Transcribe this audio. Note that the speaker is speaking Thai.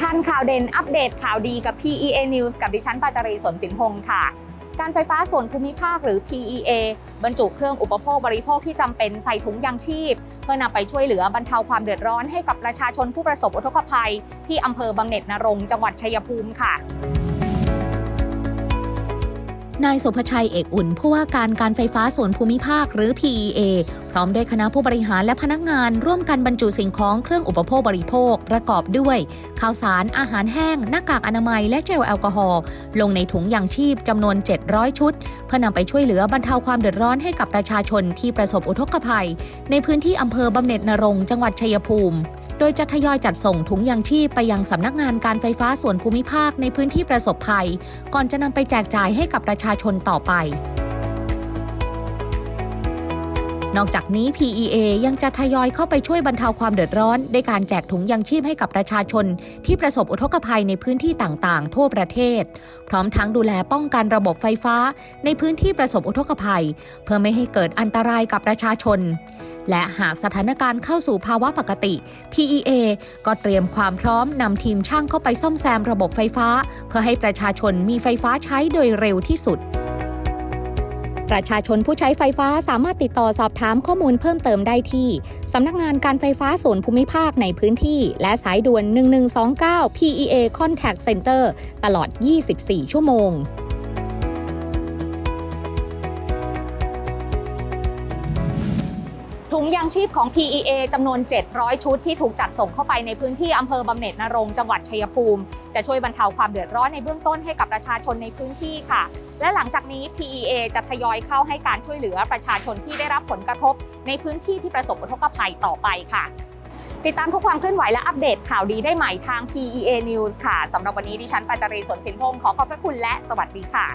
ท่านข่าวเด่นอัปเดตข่าวดีกับ PEA News กับดิฉันปาจารีสนสินพงศ์ค่ะ การไฟฟ้าส่วนภูมิภาคหรือ PEA บรรจุเครื่องอุปโภคบริโภคที่จำเป็นใส่ถุงยางชีพ เพื่อนำไปช่วยเหลือบรรเทาความเดือดร้อนให้กับประชาชนผู้ประสบอุทกภัย ที่อำเภอบำเหน็จนรงจังหวัดชัยภูมิค่ะ นายสุภชัยเอกอุ่นผู้ว่าการการไฟฟ้าส่วนภูมิภาคหรือ PEA พร้อมด้วยคณะผู้บริหารและพนักงาน ร่วมกันบรรจุสิ่งของเครื่องอุปโภคบริโภค ประกอบด้วย ข้าวสารอาหารแห้ง หน้ากากอนามัยและเจลแอลกอฮอล์ลงในถุงยางชีพจำนวน 700 ชุด เพื่อนำไปช่วยเหลือบรรเทาความเดือดร้อนให้กับประชาชนที่ประสบอุทกภัย ในพื้นที่อำเภอบำเหน็จนรงจังหวัดชัยภูมิ โดยจะทยอยจัดส่งถุงยางชีพไปยังสำนักงานการไฟฟ้าส่วนภูมิภาคในพื้นที่ประสบภัย ก่อนจะนำไปแจกจ่ายให้กับประชาชนต่อไป นอกจากนี้ PEA ยังจะทยอยเข้าไปช่วยบรรเทาความเดือดร้อนด้วยการแจกถุงยางชีพให้กับประชาชน ที่ประสบอุทกภัยในพื้นที่ต่างๆ ทั่วประเทศ พร้อมทั้งดูแลป้องกันระบบไฟฟ้า ในพื้นที่ประสบอุทกภัย เพื่อไม่ให้เกิดอันตรายกับประชาชน และหากสถานการณ์เข้าสู่ภาวะปกติ PEA ก็เตรียมความพร้อมนำทีมช่างเข้าไปซ่อมแซมระบบไฟฟ้า เพื่อให้ประชาชนมีไฟฟ้าใช้โดยเร็วที่สุด ประชาชนผู้ใช้ไฟฟ้าสามารถติดต่อสอบถามข้อมูลเพิ่มเติมได้ที่ สำนักงานการไฟฟ้าส่วนภูมิภาคในพื้นที่ และสายด่วน 1129 PEA Contact Center ตลอด 24 ชั่วโมง ถุงยางชีพของ PEA จำนวน 700 ชุดที่ถูกจัดส่งเข้าไปในพื้นที่อำเภอบำเหน็จนรงจังหวัดชัยภูมิ จะช่วยบรรเทาความเดือดร้อนในเบื้องต้นให้กับประชาชนในพื้นที่ค่ะ และหลังจากนี้ PEA จะทยอยเข้าให้การช่วยเหลือประชาชนที่ได้รับผลกระทบ ในพื้นที่ที่ประสบอุทกภัยต่อไปค่ะ ติดตามทุกความเคลื่อนไหวและอัปเดตข่าวดีได้ใหม่ทาง PEA News ค่ะสำหรับวันนี้ดิฉันปาจารีสนสินพงศ์ขอขอบพระคุณและสวัสดีค่ะ